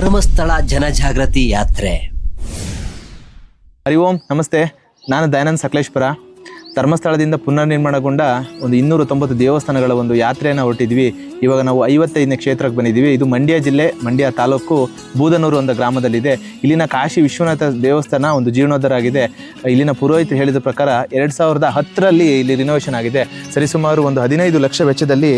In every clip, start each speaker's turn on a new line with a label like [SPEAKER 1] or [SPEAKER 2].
[SPEAKER 1] ಧರ್ಮಸ್ಥಳ ಜನಜಾಗೃತಿ ಯಾತ್ರೆ.
[SPEAKER 2] ಹರಿ ಓಂ, ನಮಸ್ತೆ. ನಾನು ದಯಾನಂದ್ ಸಕಲೇಶ್ಪುರ. ಧರ್ಮಸ್ಥಳದಿಂದ ಪುನರ್ ನಿರ್ಮಾಣಗೊಂಡ ಒಂದು ಇನ್ನೂರ ತೊಂಬತ್ತು ದೇವಸ್ಥಾನಗಳ ಒಂದು ಯಾತ್ರೆಯನ್ನು ಹೊರಟಿದ್ವಿ. ಇವಾಗ ನಾವು ಐವತ್ತೈದನೇ ಕ್ಷೇತ್ರಕ್ಕೆ ಬಂದಿದ್ದೀವಿ. ಇದು ಮಂಡ್ಯ ಜಿಲ್ಲೆ, ಮಂಡ್ಯ ತಾಲೂಕು ಬೂದನೂರು ಒಂದು ಗ್ರಾಮದಲ್ಲಿದೆ. ಇಲ್ಲಿನ ಕಾಶಿ ವಿಶ್ವನಾಥ ದೇವಸ್ಥಾನ ಒಂದು ಜೀರ್ಣೋದ್ಧಾರ ಆಗಿದೆ ಇಲ್ಲಿನ ಪುರೋಹಿತರು ಹೇಳಿದ ಪ್ರಕಾರ ಎರಡು ಸಾವಿರದ ಹತ್ತರಲ್ಲಿ ಇಲ್ಲಿ ರಿನೋವೇಷನ್ ಆಗಿದೆ. ಸರಿಸುಮಾರು ಒಂದು ಹದಿನೈದು ಲಕ್ಷ ವೆಚ್ಚದಲ್ಲಿ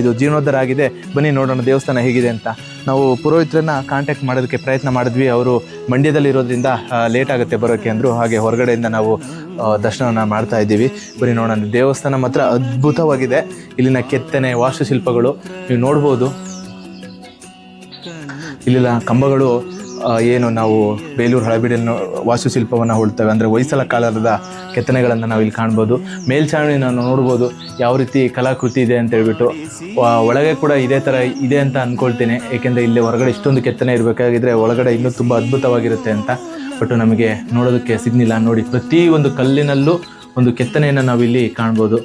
[SPEAKER 2] ಇದು ಜೀರ್ಣೋದ್ಧಾರ ಆಗಿದೆ. ಬನ್ನಿ ನೋಡೋಣ ದೇವಸ್ಥಾನ ಹೇಗಿದೆ ಅಂತ. ನಾವು ಪುರೋಹಿತರನ್ನ ಕಾಂಟ್ಯಾಕ್ಟ್ ಮಾಡೋದಕ್ಕೆ ಪ್ರಯತ್ನ ಮಾಡಿದ್ವಿ. ಅವರು ಮಂಡ್ಯದಲ್ಲಿ ಇರೋದ್ರಿಂದ ಲೇಟ್ ಆಗುತ್ತೆ ಬರೋಕ್ಕೆ ಅಂದರು. ಹಾಗೆ ಹೊರಗಡೆಯಿಂದ ನಾವು ದರ್ಶನವನ್ನು ಮಾಡ್ತಾ ಇದ್ದೀವಿ. ಬರೀ ನೋಡೋಣ. ದೇವಸ್ಥಾನ ಮಾತ್ರ ಅದ್ಭುತವಾಗಿದೆ. ಇಲ್ಲಿನ ಕೆತ್ತನೆ, ವಾಸ್ತುಶಿಲ್ಪಗಳು, ನೀವು ನೋಡ್ಬೋದು. ಇಲ್ಲಿನ ಕಂಬಗಳು ಏನು ನಾವು ಬೇಲೂರು ಹಳೆಬೀಡನ್ನು ವಾಸ್ತುಶಿಲ್ಪವನ್ನು ಹೊಳ್ತೇವೆ. ಅಂದರೆ ಹೊಯ್ಸಳ ಕಾಲದ ಕೆತ್ತನೆಗಳನ್ನು ನಾವು ಇಲ್ಲಿ ಕಾಣ್ಬೋದು. ಮೇಲ್ಛಾವಣಿ ನಾವು ನೋಡ್ಬೋದು ಯಾವ ರೀತಿ ಕಲಾಕೃತಿ ಇದೆ ಅಂತ ಹೇಳ್ಬಿಟ್ಟು. ಒಳಗೆ ಕೂಡ ಇದೇ ಥರ ಇದೆ ಅಂತ ಅಂದ್ಕೊಳ್ತೀನಿ ಏಕೆಂದರೆ ಇಲ್ಲಿ ಹೊರಗಡೆ ಇಷ್ಟೊಂದು ಕೆತ್ತನೆ ಇರಬೇಕಾಗಿದ್ರೆ ಒಳಗಡೆ ಇನ್ನೂ ತುಂಬ ಅದ್ಭುತವಾಗಿರುತ್ತೆ ಅಂತ. ಬಟ್ ನಮಗೆ ನೋಡೋದಕ್ಕೆ ಸಿಗ್ನಿಲ್ಲ ನೋಡಿ. ಪ್ರತಿ ಒಂದು ಕಲ್ಲಿನಲ್ಲೂ ಒಂದು ಕೆತ್ತನೆಯನ್ನು ನಾವಿಲ್ಲಿ ಕಾಣ್ಬೋದು.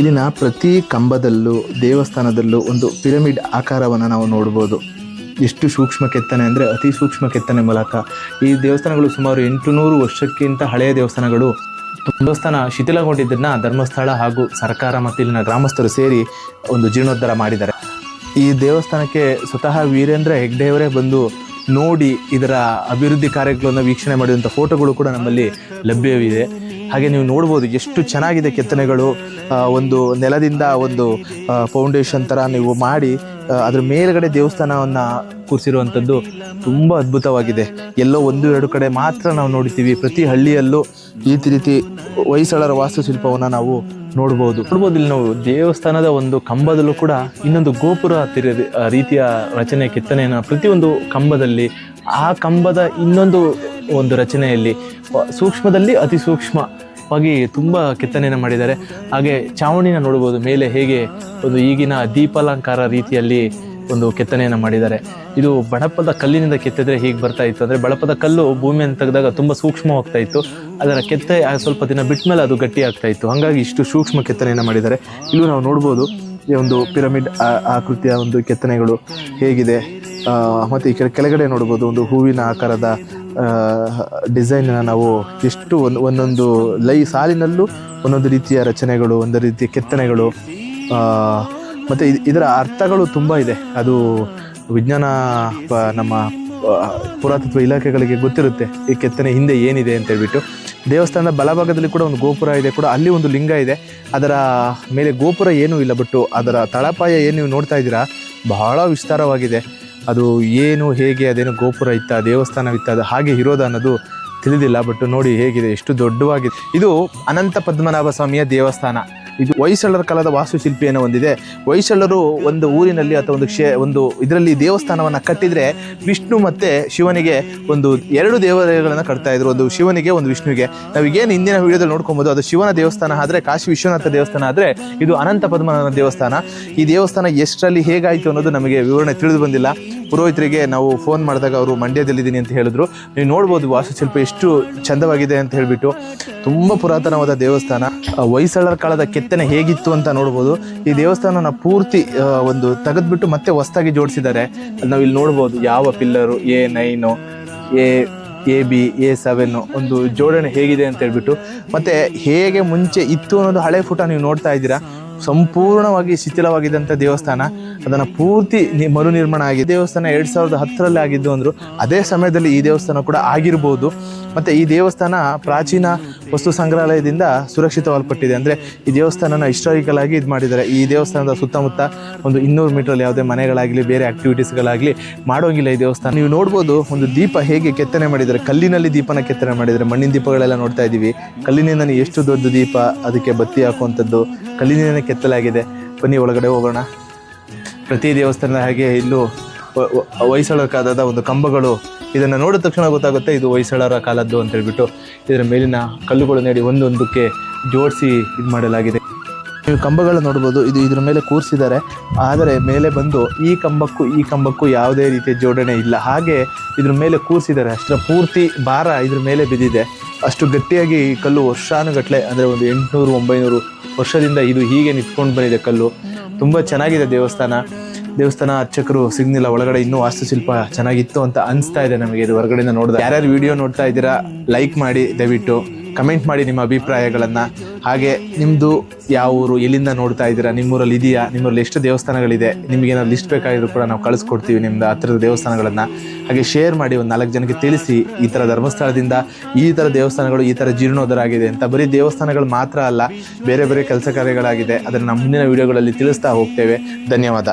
[SPEAKER 2] ಇಲ್ಲಿನ ಪ್ರತಿ ಕಂಬದಲ್ಲೂ, ದೇವಸ್ಥಾನದಲ್ಲೂ ಒಂದು ಪಿರಮಿಡ್ ಆಕಾರವನ್ನು ನಾವು ನೋಡ್ಬೋದು. ಎಷ್ಟು ಸೂಕ್ಷ್ಮ ಕೆತ್ತನೆ ಅಂದರೆ ಅತಿ ಸೂಕ್ಷ್ಮ ಕೆತ್ತನೆ ಮೂಲಕ. ಈ ದೇವಸ್ಥಾನಗಳು ಸುಮಾರು ಎಂಟುನೂರು ವರ್ಷಕ್ಕಿಂತ ಹಳೆಯ ದೇವಸ್ಥಾನಗಳು. ದೇವಸ್ಥಾನ ಶಿಥಿಲಗೊಂಡಿದ್ದನ್ನ ಧರ್ಮಸ್ಥಳ ಹಾಗೂ ಸರ್ಕಾರ ಮತ್ತು ಇಲ್ಲಿನ ಗ್ರಾಮಸ್ಥರು ಸೇರಿ ಒಂದು ಜೀರ್ಣೋದ್ಧಾರ ಮಾಡಿದ್ದಾರೆ. ಈ ದೇವಸ್ಥಾನಕ್ಕೆ ಸ್ವತಃ ವೀರೇಂದ್ರ ಹೆಗ್ಡೆಯವರೇ ಬಂದು ನೋಡಿ ಇದರ ಅಭಿವೃದ್ಧಿ ಕಾರ್ಯಗಳನ್ನು ವೀಕ್ಷಣೆ ಮಾಡಿದಂಥ ಫೋಟೋಗಳು ಕೂಡ ನಮ್ಮಲ್ಲಿ ಲಭ್ಯವಿದೆ. ಹಾಗೆ ನೀವು ನೋಡ್ಬೋದು ಎಷ್ಟು ಚೆನ್ನಾಗಿದೆ ಕೆತ್ತನೆಗಳು ಒಂದು ನೆಲದಿಂದ ಒಂದು ಫೌಂಡೇಶನ್ ಥರ ನೀವು ಮಾಡಿ ಅದ್ರ ಮೇಲ್ಗಡೆ ದೇವಸ್ಥಾನವನ್ನ ಕೂರಿಸಿರುವಂಥದ್ದು ತುಂಬ ಅದ್ಭುತವಾಗಿದೆ. ಎಲ್ಲೋ ಒಂದು ಎರಡು ಕಡೆ ಮಾತ್ರ ನಾವು ನೋಡ್ತೀವಿ ಪ್ರತಿ ಹಳ್ಳಿಯಲ್ಲೂ ಈ ರೀತಿ ಹೊಯ್ಸಳರ ವಾಸ್ತುಶಿಲ್ಪವನ್ನು ನಾವು ನೋಡ್ಬೋದು. ನೋಡ್ಬೋದು, ಇಲ್ಲಿ ನಾವು ದೇವಸ್ಥಾನದ ಒಂದು ಕಂಬದಲ್ಲೂ ಕೂಡ ಇನ್ನೊಂದು ಗೋಪುರ ರೀತಿಯ ರಚನೆ, ಕೆತ್ತನೆಯನ್ನು ಪ್ರತಿಯೊಂದು ಕಂಬದಲ್ಲಿ ಆ ಕಂಬದ ಇನ್ನೊಂದು ಒಂದು ರಚನೆಯಲ್ಲಿ ಸೂಕ್ಷ್ಮದಲ್ಲಿ ಅತಿ ಸೂಕ್ಷ್ಮವಾಗಿ ತುಂಬ ಕೆತ್ತನೆಯನ್ನು ಮಾಡಿದ್ದಾರೆ. ಹಾಗೆ ಚಾವಣಿನ ನೋಡ್ಬೋದು, ಮೇಲೆ ಹೇಗೆ ಒಂದು ಈಗಿನ ದೀಪಾಲಂಕಾರ ರೀತಿಯಲ್ಲಿ ಒಂದು ಕೆತ್ತನೆಯನ್ನು ಮಾಡಿದ್ದಾರೆ. ಇದು ಬಡಪದ ಕಲ್ಲಿನಿಂದ ಕೆತ್ತಿದ್ರೆ ಹೀಗೆ ಬರ್ತಾ ಇತ್ತು ಅಂದರೆ ಬಡಪದ ಕಲ್ಲು ಭೂಮಿಯನ್ನು ತೆಗೆದಾಗ ತುಂಬ ಸೂಕ್ಷ್ಮವಾಗ್ತಾ ಇತ್ತು. ಅದರ ಕೆತ್ತೆ ಸ್ವಲ್ಪ ದಿನ ಬಿಟ್ಟ ಮೇಲೆ ಅದು ಗಟ್ಟಿ ಆಗ್ತಾ ಇತ್ತು. ಹಾಗಾಗಿ ಇಷ್ಟು ಸೂಕ್ಷ್ಮ ಕೆತ್ತನೆಯನ್ನು ಮಾಡಿದ್ದಾರೆ. ಇಲ್ಲೂ ನಾವು ನೋಡ್ಬೋದು, ಈ ಒಂದು ಪಿರಮಿಡ್ ಆಕೃತಿಯ ಒಂದು ಕೆತ್ತನೆಗಳು ಹೇಗಿದೆ. ಮತ್ತು ಈ ಕೆಳ- ಕೆಳಗಡೆ ನೋಡ್ಬೋದು ಒಂದು ಹೂವಿನ ಆಕಾರದ ಡಿಸೈನ್ ನಾವು ಎಷ್ಟು ಒಂದು ಒಂದೊಂದು ಲೈ ಸಾಲಿನಲ್ಲೂ ಒಂದೊಂದು ರೀತಿಯ ರಚನೆಗಳು, ಒಂದು ರೀತಿಯ ಕೆತ್ತನೆಗಳು ಮತ್ತು ಇದರ ಅರ್ಥಗಳು ತುಂಬ ಇದೆ. ಅದು ವಿಜ್ಞಾನ ನಮ್ಮ ಪುರಾತತ್ವ ಇಲಾಖೆಗಳಿಗೆ ಗೊತ್ತಿರುತ್ತೆ ಈ ಕೆತ್ತನೆ ಹಿಂದೆ ಏನಿದೆ ಅಂತ ಹೇಳ್ಬಿಟ್ಟು. ದೇವಸ್ಥಾನದ ಬಲಭಾಗದಲ್ಲಿ ಕೂಡ ಒಂದು ಗೋಪುರ ಇದೆ, ಕೂಡ ಅಲ್ಲಿ ಒಂದು ಲಿಂಗ ಇದೆ. ಅದರ ಮೇಲೆ ಗೋಪುರ ಏನೂ ಇಲ್ಲ, ಬಟ್ಟು ಅದರ ತಳಪಾಯ ಏನು ನೀವು ನೋಡ್ತಾ ಇದ್ದೀರಾ, ಬಹಳ ವಿಸ್ತಾರವಾಗಿದೆ. ಅದು ಏನು, ಹೇಗೆ, ಅದೇನು ಗೋಪುರ ಇತ್ತ ದೇವಸ್ಥಾನವಿತ್ತ ಅದು ಹಾಗೆ ಇರೋದು ಅನ್ನೋದು ತಿಳಿದಿಲ್ಲ, ಬಟ್ ನೋಡಿ ಹೇಗಿದೆ, ಎಷ್ಟು ದೊಡ್ಡವಾಗಿದೆ. ಇದು ಅನಂತ ಪದ್ಮನಾಭ ಸ್ವಾಮಿಯ ದೇವಸ್ಥಾನ. ಇದು ಹೊಯ್ಸಳರ ಕಾಲದ ವಾಸ್ತುಶಿಲ್ಪಿಯನ್ನು ಹೊಂದಿದೆ. ಹೊಯ್ಸಳರು ಒಂದು ಊರಿನಲ್ಲಿ ಅಥವಾ ಒಂದು ಕ್ಷೇ, ಒಂದು ಇದರಲ್ಲಿ ದೇವಸ್ಥಾನವನ್ನು ಕಟ್ಟಿದರೆ ವಿಷ್ಣು ಮತ್ತು ಶಿವನಿಗೆ ಒಂದು ಎರಡು ದೇವಾಲಯಗಳನ್ನು ಕಟ್ತಾ ಇದ್ರು. ಒಂದು ಶಿವನಿಗೆ, ಒಂದು ವಿಷ್ಣುವಿಗೆ ನಾವು ಏನು ಹಿಂದಿನ ವಿಡಿಯೋದಲ್ಲಿ ನೋಡ್ಕೊಬೋದು, ಅದು ಶಿವನ ದೇವಸ್ಥಾನ ಆದರೆ, ಕಾಶಿ ವಿಶ್ವನಾಥ ದೇವಸ್ಥಾನ ಆದರೆ, ಇದು ಅನಂತ ಪದ್ಮನಾಭನ ದೇವಸ್ಥಾನ. ಈ ದೇವಸ್ಥಾನ ಎಷ್ಟರಲ್ಲಿ ಹೇಗಾಯಿತು ಅನ್ನೋದು ನಮಗೆ ವಿವರಣೆ ತಿಳಿದು ಬಂದಿಲ್ಲ. ಪುರೋಹಿತರಿಗೆ ನಾವು ಫೋನ್ ಮಾಡಿದಾಗ ಅವರು ಮಂಡ್ಯದಲ್ಲಿದ್ದೀನಿ ಅಂತ ಹೇಳಿದ್ರು. ನೀವು ನೋಡ್ಬೋದು ವಾಸ್ತುಶಿಲ್ಪ ಎಷ್ಟು ಚಂದವಾಗಿದೆ ಅಂತ ಹೇಳಿಬಿಟ್ಟು. ತುಂಬ ಪುರಾತನವಾದ ದೇವಸ್ಥಾನ. ಹೊಯ್ಸಳರ ಕಾಲದ ಕೆತ್ತನೆ ಹೇಗಿತ್ತು ಅಂತ ನೋಡ್ಬೋದು. ಈ ದೇವಸ್ಥಾನನ ಪೂರ್ತಿ ಒಂದು ತೆಗೆದ್ಬಿಟ್ಟು ಮತ್ತೆ ಹೊಸದಾಗಿ ಜೋಡಿಸಿದ್ದಾರೆ. ನಾವು ಇಲ್ಲಿ ನೋಡ್ಬೋದು ಯಾವ pillar, A nine, A A B, A seven ಒಂದು ಜೋಡಣೆ ಹೇಗಿದೆ ಅಂತ ಹೇಳ್ಬಿಟ್ಟು. ಮತ್ತೆ ಹೇಗೆ ಮುಂಚೆ ಇತ್ತು ಅನ್ನೋದು ಹಳೆ ಫೋಟೋ ನೀವು ನೋಡ್ತಾ ಇದ್ದೀರಾ. ಸಂಪೂರ್ಣವಾಗಿ ಶಿಥಿಲವಾಗಿದ್ದಂಥ ದೇವಸ್ಥಾನ. ಅದನ್ನು ಪೂರ್ತಿ ಮರು ನಿರ್ಮಾಣ ಆಗಿದೆ. ದೇವಸ್ಥಾನ ಎರಡು ಸಾವಿರದ ಹತ್ತರಲ್ಲಿ ಆಗಿದ್ದು ಅಂದರು, ಅದೇ ಸಮಯದಲ್ಲಿ ಈ ದೇವಸ್ಥಾನ ಕೂಡ ಆಗಿರ್ಬೋದು. ಮತ್ತು ಈ ದೇವಸ್ಥಾನ ಪ್ರಾಚೀನ ವಸ್ತು ಸಂಗ್ರಹಾಲಯದಿಂದ ಸುರಕ್ಷಿತವಲ್ಪಟ್ಟಿದೆ ಅಂದರೆ ಈ ದೇವಸ್ಥಾನನ ಹಿಸ್ಟಾರಿಕಲ್ ಆಗಿ ಇದು ಮಾಡಿದ್ದಾರೆ. ಈ ದೇವಸ್ಥಾನದ ಸುತ್ತಮುತ್ತ ಒಂದು ಇನ್ನೂರು ಮೀಟ್ರಲ್ಲಿ ಯಾವುದೇ ಮನೆಗಳಾಗಲಿ, ಬೇರೆ ಆ್ಯಕ್ಟಿವಿಟೀಸ್ಗಳಾಗಲಿ ಮಾಡೋಂಗಿಲ್ಲ ಈ ದೇವಸ್ಥಾನ. ನೀವು ನೋಡ್ಬೋದು ಒಂದು ದೀಪ ಹೇಗೆ ಕೆತ್ತನೆ ಮಾಡಿದ್ದಾರೆ. ಕಲ್ಲಿನಲ್ಲಿ ದೀಪನ ಕೆತ್ತನೆ ಮಾಡಿದ್ದಾರೆ. ಮಣ್ಣಿನ ದೀಪಗಳೆಲ್ಲ ನೋಡ್ತಾ ಇದ್ದೀವಿ. ಕಲ್ಲಿನಿಂದ ಎಷ್ಟು ದೊಡ್ಡ ದೀಪ ಅದಕ್ಕೆ ಬತ್ತಿ ಹಾಕುವಂಥದ್ದು ಕಲ್ಲಿನಿಂದನೇ ಕೆತ್ತಲಾಗಿದೆ. ಬನ್ನಿ, ಒಳಗಡೆ ಹೋಗೋಣ. ಪ್ರತಿ ದೇವಸ್ಥಾನದ ಹಾಗೆ ಇಲ್ಲೂ ಕಾಲದ ಒಂದು ಕಂಬಗಳು ಇದನ್ನು ನೋಡಿದ ತಕ್ಷಣ ಗೊತ್ತಾಗುತ್ತೆ ಇದು ಹೊಯ್ಸಳರ ಕಾಲದ್ದು ಅಂತ ಹೇಳ್ಬಿಟ್ಟು ಇದರ ಮೇಲಿನ ಕಲ್ಲುಗಳು ನೀಡಿ ಒಂದೊಂದಕ್ಕೆ ಜೋಡಿಸಿ ಇದು ಮಾಡಲಾಗಿದೆ. ನೀವು ಕಂಬಗಳನ್ನ ನೋಡ್ಬೋದು ಇದು ಇದ್ರ ಮೇಲೆ ಕೂರಿಸಿದ್ದಾರೆ. ಆದರೆ ಮೇಲೆ ಬಂದು ಈ ಕಂಬಕ್ಕೂ ಈ ಕಂಬಕ್ಕೂ ಯಾವುದೇ ರೀತಿಯ ಜೋಡಣೆ ಇಲ್ಲ. ಹಾಗೆ ಇದ್ರ ಮೇಲೆ ಕೂರಿಸಿದ್ದಾರೆ. ಅಷ್ಟರ ಪೂರ್ತಿ ಭಾರ ಇದ್ರ ಮೇಲೆ ಬಿದ್ದಿದೆ. ಅಷ್ಟು ಗಟ್ಟಿಯಾಗಿ ಈ ಕಲ್ಲು ವರ್ಷಾನುಗಟ್ಲೆ ಅಂದರೆ ಒಂದು ಎಂಟುನೂರು ಒಂಬೈನೂರು ವರ್ಷದಿಂದ ಇದು ಹೀಗೆ ನಿಂತ್ಕೊಂಡು ಬಂದಿದೆ ಕಲ್ಲು. ತುಂಬ ಚೆನ್ನಾಗಿದೆ ದೇವಸ್ಥಾನ. ದೇವಸ್ಥಾನ ಅರ್ಚಕರು ಸಿಗ್ನಿಲ್ಲ, ಒಳಗಡೆ ಇನ್ನೂ ವಾಸ್ತುಶಿಲ್ಪ ಚೆನ್ನಾಗಿತ್ತು ಅಂತ ಅನಿಸ್ತಾ ಇದೆ ನಮಗೆ ಇದು ಹೊರಗಡೆಯಿಂದ ನೋಡಿದ್ರೆ ಯಾರ್ಯಾರು ವಿಡಿಯೋ ನೋಡ್ತಾ ಇದ್ದೀರಾ ಲೈಕ್ ಮಾಡಿ, ದಯವಿಟ್ಟು. ಕಮೆಂಟ್ ಮಾಡಿ ನಿಮ್ಮ ಅಭಿಪ್ರಾಯಗಳನ್ನು. ಹಾಗೆ ನಿಮ್ಮದು ಯಾವ ಊರು, ಎಲ್ಲಿಂದ ನೋಡ್ತಾ ಇದ್ದೀರಾ, ನಿಮ್ಮೂರಲ್ಲಿ ಇದೆಯಾ, ನಿಮ್ಮೂರಲ್ಲಿ ಎಷ್ಟು ದೇವಸ್ಥಾನಗಳಿದೆ, ನಿಮಗೆ ಏನಾದ್ರು ಲಿಸ್ಟ್ ಬೇಕಾಗಿದ್ರು ಕೂಡ ನಾವು ಕಳಿಸ್ಕೊಡ್ತೀವಿ ನಿಮ್ದು ಹತ್ತಿರದ ದೇವಸ್ಥಾನಗಳನ್ನು. ಹಾಗೆ ಶೇರ್ ಮಾಡಿ ಒಂದು ನಾಲ್ಕು ಜನಕ್ಕೆ ತಿಳಿಸಿ ಈ ಥರ ಧರ್ಮಸ್ಥಳದಿಂದ ಈ ಥರ ದೇವಸ್ಥಾನಗಳು ಈ ಥರ ಜೀರ್ಣೋದ್ಧಾರ ಆಗಿದೆ ಅಂತ. ಬರೀ ದೇವಸ್ಥಾನಗಳು ಮಾತ್ರ ಅಲ್ಲ, ಬೇರೆ ಬೇರೆ ಕೆಲಸ ಕಾರ್ಯಗಳಾಗಿದೆ. ಅದನ್ನು ನಮ್ಮ ಮುಂದಿನ ವಿಡಿಯೋಗಳಲ್ಲಿ ತಿಳಿಸ್ತಾ ಹೋಗ್ತೇವೆ. ಧನ್ಯವಾದ.